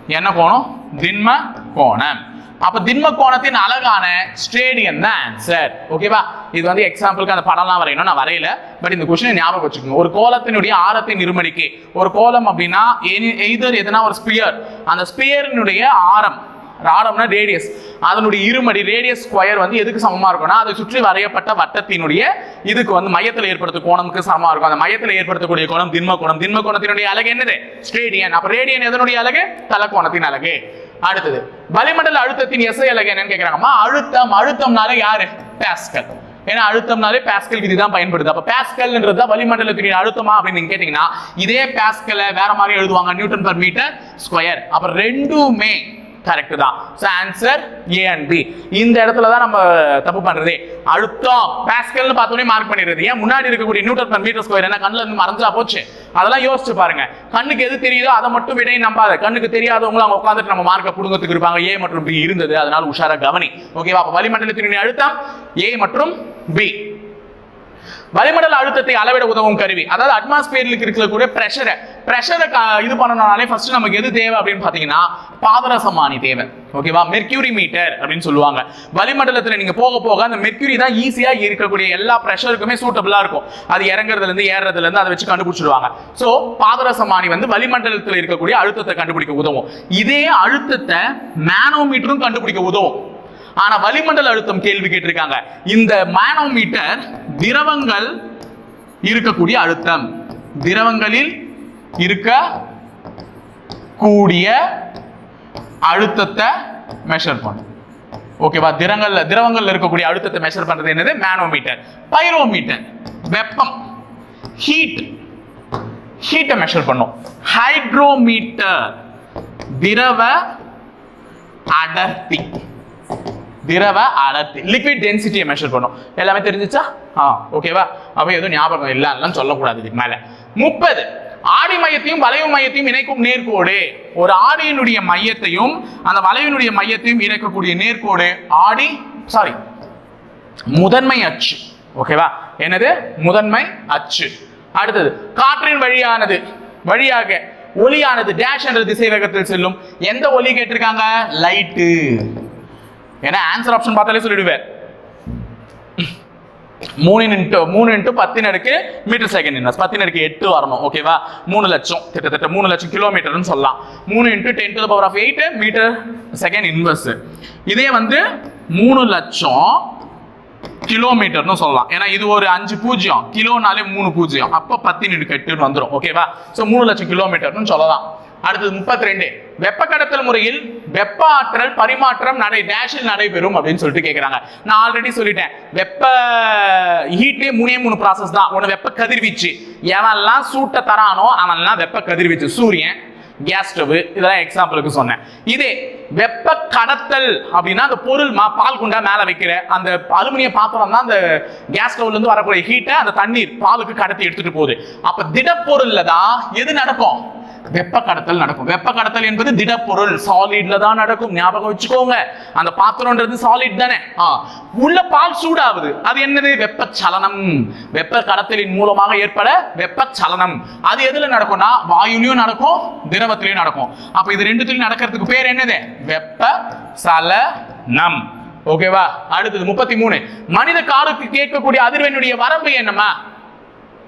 என்ன கோணம்? திண்ம கோணம். அப்ப திண்ம கோணத்தின் அழகான ஸ்டேடியம் தான் ஆன்சர் ஓகேவா இது வந்து எக்ஸாம்பிளுக்கு அந்த படம்லாம் வரையணும். நான் வரையல. பட் இந்த கொஸ்டின் ஞாபகம் வச்சுக்கோங்க. ஒரு கோலத்தினுடைய ஆரத்தின் இருமடிக்கு ஒரு கோலம் அப்படின்னா எய்தர் எதனா ஒரு ஸ்பியர் அந்த ஸ்பியரினுடைய ஆரம் ராடம்னா ரேடியஸ் அதனுடைய இருமடி ரேடியஸ் ஸ்கொயர் வந்து எதுக்கு சமமாக இருக்கும்னா அதை சுற்றி வரையப்பட்ட வட்டத்தினுடைய இதுக்கு வந்து மையத்தில் ஏற்படுத்தும் கோணமுக்கு சமமாக இருக்கும். அந்த மையத்தில் ஏற்படுத்தக்கூடிய கோணம் திண்ம கோணம். திண்ம கோணத்தினுடைய அழகு என்னது? ஸ்டேடியன் அப்போ ரேடியன் எதனுடைய அழகு தலக்கோணத்தின் அழகு அடுத்தது வளிமண்டல அழுத்தத்தின் எஸ்ஐ அழகு என்னன்னு கேட்குறாங்கம்மா அழுத்தம். அழுத்தம்னால யாரு? பேஸ்கல் ஏன்னா அழுத்தம்னாலே பேஸ்கல் விதி தான் பயன்படுது. அப்போ பேஸ்கல்ன்றது தான் வளிமண்டலத்தினுடைய அழுத்தமா அப்படின்னு நீங்க கேட்டீங்கன்னா இதே பேஸ்கலை வேற மாதிரி எழுதுவாங்க நியூட்டன் பர் மீட்டர் ஸ்கொயர் அப்ப ரெண்டுமே கரெக்ட் தான். So answer A and B இந்த இடத்துல தான் நம்ம தப்பு பண்ணுறதே அழுத்தம். பேஸ்கல்னு பார்த்தோன்னே மார்க் பண்ணிடுறது. ஏன்? முன்னாடி இருக்கக்கூடிய நியூட்டன் பர் மீட்டர் ஸ்கொயர் என்ன? கண்ணில் இருந்து மறைஞ்சா போச்சு. அதெல்லாம் யோசிச்சு பாருங்க. கண்ணுக்கு எது தெரியுதோ அதை மட்டும் விடையை நம்பாத. கண்ணுக்கு தெரியாதவங்களும் அவங்க உட்காந்துட்டு நம்ம மார்க்கை புடுங்கத்துக்கு இருப்பாங்க. ஏ மற்றும் பி இருந்தது. அதனால உஷாரா கவனி. ஓகேவா அப்போ வளிமண்டலத்தினுடைய அழுத்தம் ஏ மற்றும் பி வளிமண்டல அழுத்தத்தை அளவிட உதவும் கருவி. அதாவது அட்மாஸ்பியர்ல இருக்கக்கூடிய ப்ரெஷரை ப்ரெஷரை இது பண்ணணும்னாலே ஃபர்ஸ்ட் நமக்கு எது தேவை அப்படின்னு பார்த்தீங்கன்னா பாதரசமானி தேவை. ஓகேவா மெர்க்யூரி மீட்டர் அப்படின்னு சொல்லுவாங்க. வளிமண்டலத்தில் நீங்கள் போக போக அந்த மெர்க்யூரி தான் ஈஸியாக இருக்கக்கூடிய எல்லா ப்ரெஷருக்குமே சூட்டபிளாக இருக்கும். அது இறங்குறதுலேருந்து ஏறுறதுலேருந்து அதை வச்சு கண்டுபிடிச்சிடுவாங்க. ஸோ பாதரசமானி வந்து வளிமண்டலத்தில் இருக்கக்கூடிய அழுத்தத்தை கண்டுபிடிக்க உதவும். இதே அழுத்தத்தை மேனோமீட்டரும் கண்டுபிடிக்க உதவும். ஆனா வளிமண்டல அழுத்தம் கேள்வி கேட்டிருக்காங்க. இந்த மேனோமீட்டர் திரவங்கள் இருக்கக்கூடிய அழுத்தம். திரவங்களில் இருக்க கூடிய அழுத்தத்தை மெஷர் பண்ணும். ஓகேவா திரங்கள்ல திரவங்கள்ல இருக்கக்கூடிய அழுத்தத்தை மெஷர் பண்றது என்னது? மேனோமீட்டர் பைரோமீட்டர் வெப்பம் ஹீட் ஹீட்டை மெஷர் பண்ணும். ஹைட்ரோமீட்டர் திரவ அடர்த்தி. திரவ அடர்த்தி லிக்விட் டென்சிட்டியை மெஷர் பண்ணும். எல்லாமே தெரிஞ்சிச்சா? ஆ ஓகேவா அப்போ எதுவும் ஞாபகம் இல்லைன்னு சொல்லக்கூடாது இதுக்கு மேலே. முப்பது ஆடி மையத்தையும் வளைவு மையத்தையும் இணைக்கும் நேர்கோடு. ஒரு ஆடியினுடைய மையத்தையும் அந்த வளைவினுடைய மையத்தையும் இணைக்கக்கூடிய நேர்கோடு ஆடி சாரி முதன்மை அச்சு. ஓகேவா என்னது? முதன்மை அச்சு. அடுத்தது காற்றின் வழியானது வழியாக ஒளியானது டேஷ் என்ற திசை வேகத்தில் செல்லும். எந்த ஒலி கேட்டிருக்காங்க? லைட்டு ஏன்னா ஆன்சர் ஆப்ஷன் பார்த்தாலே சொல்லிடுவேன். மூணு இன்ட்டு மூணு இன்ட்டு பத்தின் அடுக்கு மீட்டர் செகண்ட் இன்வெர்ஸ் பத்தின் அடுக்கு எட்டு வரணும் ஓகேவா மூணு லட்சம் கிட்டத்தட்ட மூணு லட்சம் கிலோமீட்டர்னு சொல்லலாம். மூணு into ten to power of eight metre second inverse இதே வந்து மூணு லட்சம் கிலோமீட்டர்னு சொல்லலாம். ஏன்னா இது ஒரு அஞ்சு பூஜ்ஜியம் கிலோனாலே மூணு பூஜ்ஜியம். அப்போ பத்தின் இடுக்கு எட்டுன்னு வந்துடும் ஓகேவா ஸோ மூணு லட்சம் கிலோமீட்டர்னு சொல்லலாம். அடுத்தது முப்பத்தி ரெண்டு வெப்ப கடத்தல் முறையில் வெப்ப ஆற்றல் பரிமாற்றம் நடை டேஷில் நடைபெறும் அப்படின்னு சொல்லிட்டு கேட்குறாங்க நான் ஆல்ரெடி சொல்லிட்டேன். வெப்ப ஹீட்லேயே மூணே மூணு ப்ராசஸ் தான். ஒன்று வெப்ப கதிர்வீச்சு. எவன்லாம் சூட்டை தரானோ அவன்லாம் வெப்ப கதிர்வீச்சு. சூரியன் கேஸ் ஸ்டவ் இதெல்லாம் எக்ஸாம்பிளுக்கு சொன்னேன். இதே வெப்ப கடத்தல் அப்படின்னா அந்த பொருள் மா பால் குண்டா மேலே வைக்கிற அந்த அலுமினிய பாத்திரம் தான் அந்த கேஸ் ஸ்டவ்ல இருந்து வரக்கூடிய ஹீட்டை அந்த தண்ணீர் பாலுக்கு கடத்தி எடுத்துட்டு போகுது. அப்ப திடப்பொருள்ல தான் எது நடக்கும்? வெப்ப கடத்தல் நடக்கும். வெப்ப கடத்தல் என்பது திடப்பொருள் சாலிட்ல தான் நடக்கும். ஞாபகம் வச்சுக்கோங்க. அந்த பாத்திரம்ன்றது சாலிட் தானே? ஆ, உள்ள பால் சூடாகுது. அது என்னது? வெப்பச்சலனம். வெப்ப கடத்தலின் மூலமாக ஏற்பட வெப்பச்சலனம். அது எதுல நடக்கும்னா வாயுலையும் நடக்கும் திரவத்திலையும் நடக்கும். அப்ப இது ரெண்டுத்திலையும் நடக்கிறதுக்கு பேர் என்னது? வெப்ப சலனம் ஓகேவா? அடுத்தது முப்பத்தி மூணு. மனித காலுக்கு கேட்கக்கூடிய அதிர்வெண்ணுடைய வரம்பு என்னம்மா?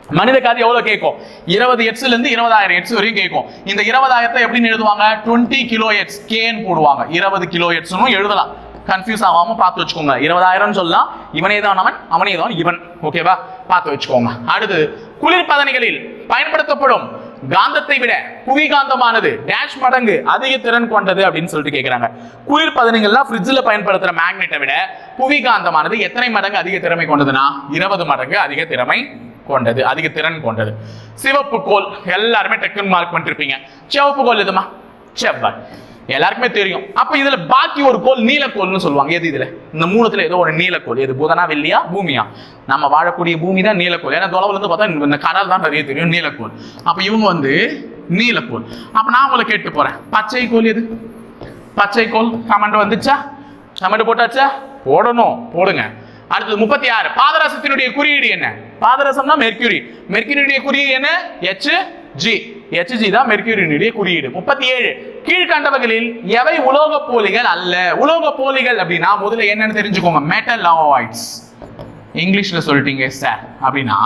மனித காது எவ்வளவு கேட்கும்? இருபது எட்ஸ்ல இருந்து இருபதாயிரம் எட்ஸ் வரையும் கேட்கும். இந்த இருபதாயிரத்தை எப்படின்னு எழுதுவாங்க? டுவெண்ட்டி கிலோ எட்ஸ் கேன்னு போடுவாங்க. இருபது கிலோ எட்ஸ்னும் எழுதலாம். கன்ஃபியூஸ் ஆகாம பார்த்து வச்சுக்கோங்க. இருபதாயிரம் சொல்லலாம் இவனே தான் அவன் அவனே தான் இவன். ஓகேவா பார்த்து வச்சுக்கோங்க. அடுத்து குளிர்பதனைகளில் பயன்படுத்தப்படும் காந்தத்தை விட புவி காந்தமானது டேஷ் மடங்கு அதிக திறன் கொண்டது அப்படின்னு சொல்லிட்டு கேட்கிறாங்க குளிர் பதனங்கள்லாம் ஃப்ரிட்ஜில் பயன்படுத்துற மேக்னெட்டை விட புவி காந்தமானது எத்தனை மடங்கு அதிக திறமை கொண்டதுன்னா? இருபது மடங்கு அதிக திறமை கொண்டது அதிக திறன் கொண்டது. சிவப்பு கோல் எல்லாருமே டெக்கன் மார்க் பண்ணிருப்பீங்க. சிவப்பு கோல் எதுமா? செவ்வாய். எல்லாருக்குமே தெரியும். அப்ப இதுல பாக்கி ஒரு கோல் நீலக்கோல்னு சொல்லுவாங்க. எது இதுல? இந்த மூணுத்துல ஏதோ ஒரு நீலக்கோல் எது புதனா வெள்ளியா பூமியா? நம்ம வாழக்கூடிய பூமி தான் நீலக்கோல் ஏன்னா தொலைவுல இருந்து பார்த்தா இந்த கடல் தான் நிறைய தெரியும் நீலக்கோல் அப்ப இவங்க வந்து நீலக்கோல் அப்ப நான் உங்களை கேட்டு போறேன். பச்சை கோல் எது? பச்சை கோல். கமெண்ட் வந்துச்சா? கமெண்ட் போட்டாச்சா? போடணும். போடுங்க. அடுத்தது முப்பத்தி ஆறு. பாதராசத்தினுடைய குறியீடு என்ன? பாதரசம்னா மெர்க்யூரி மெர்க்யூரியுடைய குறியீடு என்ன? எச் ஜி எச்ஜி தான் மெர்க்யூரியினுடைய குறியீடு. முப்பத்தி ஏழு கீழ்கண்டவர்களில் எவை உலோக போலிகள் அல்ல? உலோக போலிகள் அப்படின்னா முதல்ல என்னன்னு தெரிஞ்சுக்கோங்க. மெட்டல் லாவாய்ட்ஸ் இங்கிலீஷ்ல சொல்லிட்டீங்க சார் அப்படின்னா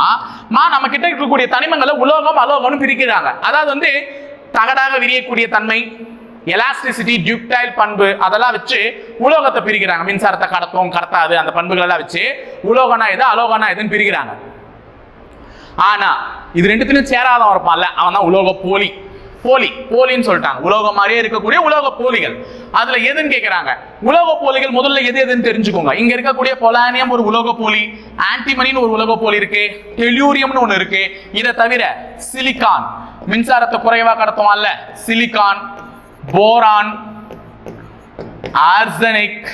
மா நம்ம கிட்ட இருக்கக்கூடிய தனிமங்களை உலோகம் அலோகம்னு பிரிக்கிறாங்க. அதாவது வந்து தகடாக விரியக்கூடிய தன்மை எலாஸ்டிசிட்டி டியூக்டைல் பண்பு அதெல்லாம் வச்சு உலோகத்தை பிரிக்கிறாங்க. மின்சாரத்தை கடத்தும் கடத்தாது அந்த பண்புகள் எல்லாம் வச்சு உலோகனா எது அலோகனா எதுன்னு பிரிக்கிறாங்க. ஆனா இது ரெண்டுத்திலும் சேராதவன் இருப்பான்ல அவன் தான் உலோக போலி. போலி போலின்னு சொல்லிட்டாங்க. உலோக மாதிரியே இருக்கக்கூடிய உலோக போலிகள். அதுல எதுன்னு கேக்குறாங்க? உலோக போலிகள் முதல்ல எது எதுன்னு தெரிஞ்சுக்கோங்க. இங்க இருக்கக்கூடிய பொலானியம் ஒரு உலோக போலி ஆன்டிமனின்னு ஒரு உலோக போலி இருக்கு டெலியூரியம்னு ஒண்ணு இருக்கு. இதை தவிர சிலிக்கான் மின்சாரத்தை குறைவா கடத்துவான்ல silicon boron arsenic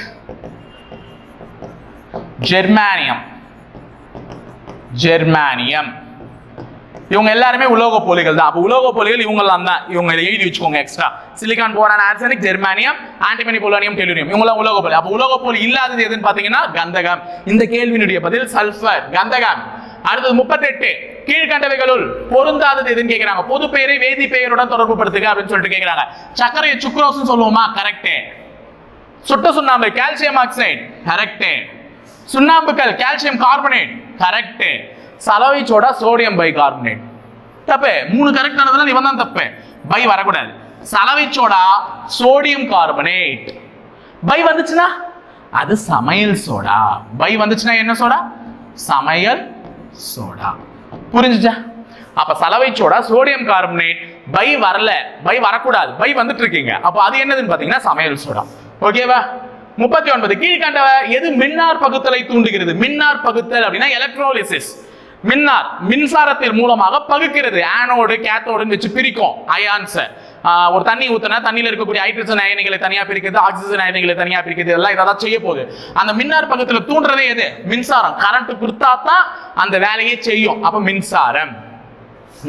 germanium. Germanium. இவங்க எல்லாருமே உலோக போலிகள் தான். அப்போ உலோக போலிகள் இவங்கெல்லாம் தான். இவங்க இதை எழுதி வச்சுக்கோங்க extra silicon boron arsenic germanium antimony polonium tellurium இவங்களாம் உலோக போலி. அப்போ உலோக போலி இல்லாதது எதுன்னு பார்த்தீங்கன்னா கந்தகம். இந்த கேள்வியினுடைய பதில் சல்ஃபர் கந்தகம். அடுத்தது முப்பத்தெட்டு. கீழ்கண்டவைகளுள் பொருந்தாதது எதுன்னு கேட்கிறாங்க பொது பெயரை வேதி பெயருடன் தொடர்பு படுத்துக அப்படின்னு சொல்லிட்டு கேட்கிறாங்க சர்க்கரையை சுக்ரோஸ்னு சொல்லுவோமா? கரெக்டே சுட்ட சுண்ணாம்பு கால்சியம் ஆக்சைடு கரெக்ட் சுண்ணாம்புக்கள் கால்சியம் கார்பனேட் கரெக்ட் சலவை சோடா சோடியம் பை கார்பனேட் தப்பு. மூணு கரெக்ட் ஆனதுனால இவன் தான் தப்பு. பை வரக்கூடாது. சலவை சோடா சோடியம் கார்பனேட் பை வந்துச்சுன்னா? அது சமையல் சோடா. பை வந்துச்சுன்னா என்ன சோடா? சமையல் சோடா. புரிஞ்சுச்சா? அப்ப சலவை சோடா சோடியம் கார்பனேட் பை வரல. பை வரக்கூடாது. பை வந்துட்டு இருக்கீங்க அப்ப அது என்னதுன்னு பாத்தீங்கன்னா சமையல் சோடா. ஓகேவா முப்பத்தி ஒன்பது. கீழ்கண்டவ எது மின்னார் பகுத்தலை தூண்டுகிறது? மின்னார் பகுத்தல் அப்படின்னா எலக்ட்ரோலிசிஸ் மின்னார் மின்சாரத்தின் மூலமாக பகுக்கிறது. ஆனோடு கேத்தோடுன்னு வச்சு பிரிக்கும் அயான்ஸ் ஒரு தண்ணி ஊத்தினா தண்ணியில் இருக்கக்கூடிய ஹைட்ரஜன் அயனிகளை தனியா பிரிக்கிறது ஆக்சிஜன் அயனிகளை தனியா பிரிக்கிறது இதெல்லாம் இதை செய்ய போகுது. அந்த மின்னார் பக்கத்துல தூண்டுறதே எது? மின்சாரம். கரண்ட் கொடுத்தா தான் அந்த வேலையை செய்யும். அப்ப மின்சாரம்.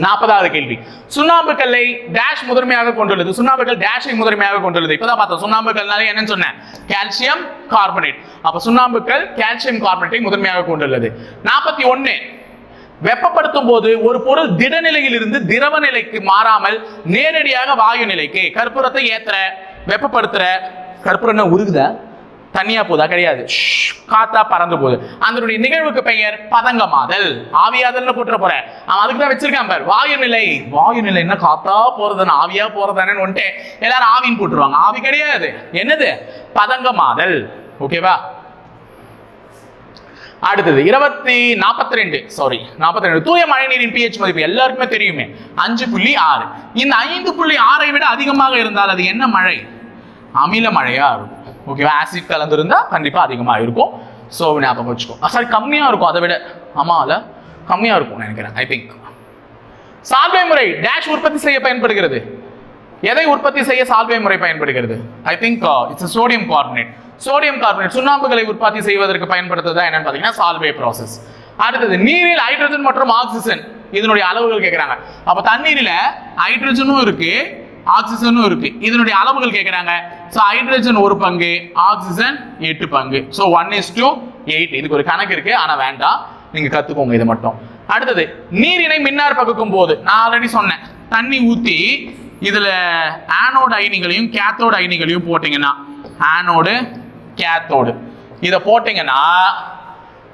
நாற்பதாவது கேள்வி. சுண்ணாம்பு கல்லை டேஷ் முதன்மையாக கொண்டுள்ளது. சுண்ணாம்புக்கல் டேஷை முதன்மையாக கொண்டுள்ளது. இப்பதான் பார்த்தோம். சுண்ணாம்புக்கல்னாலே என்னன்னு சொன்னேன்? கால்சியம் கார்பனேட் அப்ப சுண்ணாம்புக்கல் கால்சியம் கார்பனேட்டை முதன்மையாக கொண்டுள்ளது. நாற்பத்தி ஒன்னு வெப்பப்படுத்தும் போது ஒரு பொருள் திடநிலையில் இருந்து திரவ நிலைக்கு மாறாமல் நேரடியாக வாயு நிலைக்கு. கற்பூரத்தை ஏத்துற வெப்பப்படுத்துற கற்பூரம் என்ன உருகுதா? தனியா போதா? கிடையாது. காத்தா பறந்து போகுது. அதனுடைய நிகழ்வுக்கு பெயர் பதங்கமாதல். ஆவியாதல்னு போட்டுற போற. அவன் அதுக்கு தான் வச்சிருக்கான் பார். வாயு நிலை. வாயு நிலை என்ன காத்தா போறதுன்னு ஆவியா போறதானு வந்துட்டு எல்லாரும் ஆவின்னு போட்டுருவாங்க ஆவி கிடையாது. என்னது? பதங்கமாதல். ஓகேவா அடுத்தது இருபத்தி நாற்பத்தி ரெண்டு சாரி நாற்பத்தி ரெண்டு தூய மழைநீரின் பிஹெச் மதிப்பு எல்லாருக்குமே தெரியுமே. அஞ்சு புள்ளி ஆறு. இந்த ஐந்து புள்ளி ஆறை விட அதிகமாக இருந்தால் அது என்ன மழை? அமில மழையா இருக்கும். ஓகேவா ஆசிட் கலந்துருந்தா கண்டிப்பா அதிகமாக இருக்கும். ஸோ ஞாபகம் வச்சுக்கோ. Ah, சாரி கம்மியா இருக்கும். அதை விட ஆமால கம்மியா இருக்கும் நினைக்கிறேன் ஐ திங்க் சால்வை முறை டேஷ் உற்பத்தி செய்ய பயன்படுகிறது. எதை உற்பத்தி செய்ய சால்வை முறை பயன்படுகிறது? I think it's sodium carbonate sodium carbonate சுண்ணாம்புகளை உற்பத்தி செய்வதற்கு பயன்படுத்துதா என்னன்னு பார்த்தீங்கன்னா சால்வை ப்ராசஸ் அடுத்தது நீரில் ஹைட்ரஜன் மற்றும் ஆக்சிஜன் இதனுடைய அளவுகள் கேட்குறாங்க அப்போ தண்ணீரில் ஹைட்ரஜனும் இருக்கு ஆக்சிஜனும் இருக்கு. இதனுடைய அளவுகள் கேட்குறாங்க ஸோ ஹைட்ரஜன் ஒரு பங்கு ஆக்சிஜன் எட்டு பங்கு. So one is to eight இதுக்கு ஒரு கணக்கு இருக்கு ஆனால் வேண்டாம். நீங்க கத்துக்கோங்க இது மட்டும். அடுத்தது நீரினை மின்னார் பகுக்கும் போது நான் ஆல்ரெடி சொன்னேன் தண்ணி ஊத்தி இதுல ஆனோடு அயனிகளையும் கேத்தோடு அயனிகளையும் போட்டீங்கன்னா ஆனோடு கேத்தோடு இதை போட்டீங்கன்னா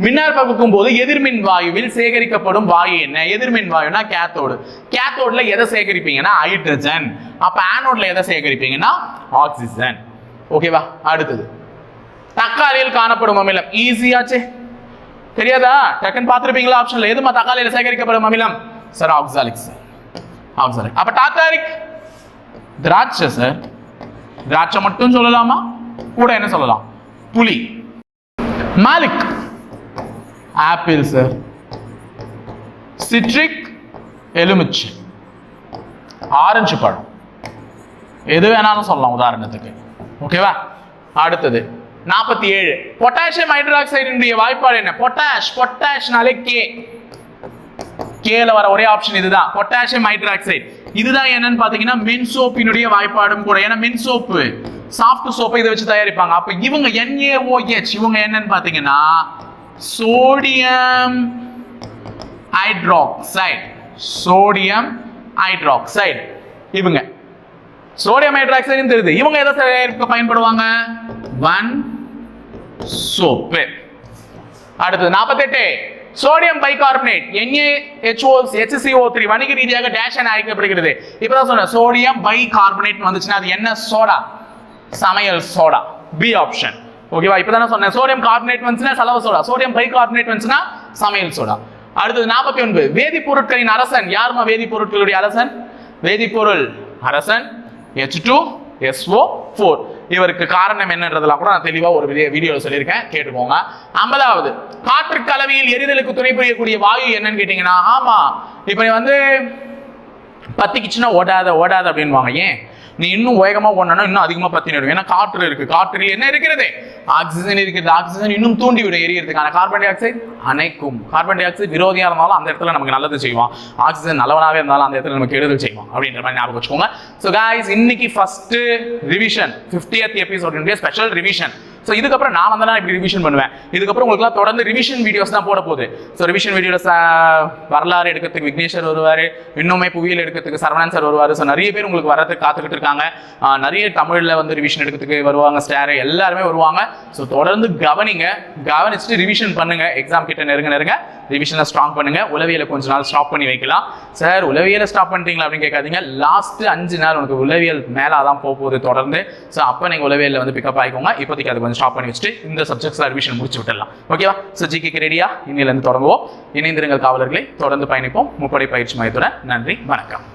மின்னார் பகுக்கும் போது எதிர்மின் வாயுவில் சேகரிக்கப்படும் வாயு என்ன? எதிர்மின் வாயுனா கேத்தோடு கேத்தோடுல எதை சேகரிப்பீங்கன்னா ஹைட்ரஜன் அப்ப ஆனோட்ல எதை சேகரிப்பீங்கன்னா ஆக்சிஜன் ஓகேவா அடுத்தது. தக்காளியில் காணப்படும் அமிலம். ஈஸியாச்சே தெரியாதா? டக்குன்னு பார்த்துருப்பீங்களா ஆப்ஷன்ல எதுமா தக்காளியில் சேகரிக்கப்படும் அமிலம்? சார் ஆக்சாலிக் சார் ஆக்சாலிக் அப்ப டாக்டாரிக் திராட்சை சார். திராட்சை மட்டும் சொல்லலாமா? கூட என்ன சொல்லலாம்? புலி மாலிக். Apple sir. சிட்ரிக் எலுமிச்சை. ஆரஞ்சு பழம். எது வேணாலும் சொல்லலாம் உதாரணத்துக்கு. ஓகேவா அடுத்தது. நாற்பத்தி ஏழு. பொட்டாசியம் ஹைட்ராக்சைடினுடைய வாய்ப்பாடு என்ன? பொட்டாஷ் பொட்டாஷ்னாலே கே கேல வர ஒரே ஆப்ஷன் இதுதான். பொட்டாசியம் ஹைட்ராக்சைடு இதுதான் என்னன்னு பாத்தீங்கன்னா மென் சோப்பினுடைய வாய்ப்பாடும் கூட. ஏன்னா மென் சோப்பு சாஃப்ட் சோப்பை இதை வச்சு தயாரிப்பாங்க. அப்ப இவங்க NaOH இவங்க என்னன்னு பாத்தீங்கன்னா சோடியம் ஹைட்ராக்சைடு சோடியம் ஹைட்ராக்சைடு இவங்க. சோடியம் ஹைட்ராக்சைடு தெரியுது. இவங்க எதை தயாரிக்க பயன்படுவாங்க? ஒன் சோப்பு அடுத்தது நாற்பத்தெட்டு. Sodium bicarbonate NaHO HCO3 three வணிக ரீதியாக டேஷ் என அழைக்கப்படுகிறது. இப்பதான் சொன்னேன் சோடியம் பைகார்பனேட் வந்துச்சுன்னா அது என்ன? சோடா. சமையல் சோடா. பி ஆப்ஷன் ஓகேவா இப்பதானே சொன்னேன் சோடியம் கார்பனேட் வந்துச்சுன்னா சலவ சோடா. சோடியம் பைகார்பனேட் வந்துச்சுன்னா சமையல் சோடா. அடுத்தது நாற்பத்தி ஒன்பது வேதிப்பொருட்களின் அரசன். யாருமா வேதிப்பொருட்களுடைய அரசன்? வேதிப்பொருள் அரசன் ஹெச் டூ எஸ்ஓ ஃபோர் இவருக்கு காரணம் என்னன்றதெல்லாம் கூட நான் தெளிவாக ஒரு வீடியோ வீடியோவில் சொல்லியிருக்கேன். கேட்டுக்கோங்க. ஐம்பதாவது காற்று கலவையில் எரிதலுக்கு துணை புரியக்கூடிய வாயு என்னன்னு கேட்டிங்கன்னா ஆமா. இப்போ நீ வந்து பத்திக்குச்சுன்னா ஓடாத ஓடாத அப்படின்வாங்க ஏன்? நீ இன்னும் வேகமாக போனோம்னா இன்னும் அதிகமாக பத்தி நிடும் ஏன்னா காற்று இருக்கு. காற்றில் என்ன இருக்கிறது? ஆக்சிஜன் இருக்கிறது. ஆக்சிஜன் இன்னும் தூண்டி விடும் எரியறதுக்கான கார்பன் டை ஆக்சைடு அணைக்கும். கார்பன் டை ஆக்சைடு விரோதியா இருந்தாலும் அந்த இடத்துல நமக்கு நல்லது செய்வான். ஆக்சிஜன் நல்லவனாவே இருந்தாலும் அந்த இடத்துல நமக்கு கெடுதல் செய்வான். அப்படின்ற மாதிரி ஞாபகம் வச்சுக்கோங்க. ஸோ காய்ஸ் இன்னைக்கு first revision fiftieth episode special revision so இதுக்கப்புறம் நான் வந்து இப்படி ரிவிஷன் பண்ணுவேன்? இதுக்கப்புறம் உங்களுக்குலாம் தொடர்ந்து ரிவிஷன் வீடியோஸ் தான் போட போகுது. ஸோ ரிவிஷன் வீடியோஸ் வரலாறு எடுக்கிறதுக்கு விக்னேஸ்வர் வருவார். இன்னுமே புவியியல் எடுக்கிறதுக்கு சரவணன் சார் வருவார். ஸோ நிறைய பேர் உங்களுக்கு வரதுக்கு காத்துக்கிட்டு இருக்காங்க. நிறைய தமிழில் வந்து ரிவிஷன் எடுக்கிறதுக்கு வருவாங்க ஸ்டார் எல்லாருமே வருவாங்க. ஸோ தொடர்ந்து கவனிங்க. கவனிச்சுட்டு ரிவிஷன் பண்ணுங்க. எக்ஸாம் கிட்ட நெருங்க நெருங்க. ரிவிஷனை ஸ்ட்ராங் பண்ணுங்க. உளவியலை கொஞ்ச நாள் ஸ்டாப் பண்ணி வைக்கலாம். சார் உளவியலை ஸ்டாப் பண்ணுறீங்களா அப்படின்னு கேட்காதீங்க. லாஸ்ட் அஞ்சு நாள் உனக்கு உளவியல் மேலே தான் போக போகுது தொடர்ந்து. ஸோ அப்போ நீங்கள் உளவியலில் வந்து பிக்கப் ஆகிக்கோங்க. இப்போதைக்கு அது கொஞ்சம் ஸ்டாப் பண்ணி வச்சுட்டு இந்த சப்ஜெக்ட்ஸில் அட்மிஷன் முடிச்சு விட்டுடலாம். ஓகேவா ஸோ ஜிகேக்கு ரெடியா இன்னிலேருந்து தொடங்குவோம். இணைந்திருங்கள் காவலர்களை. தொடர்ந்து பயணிப்போம். முப்படை பயிற்சி மையத்துடன் நன்றி. வணக்கம்.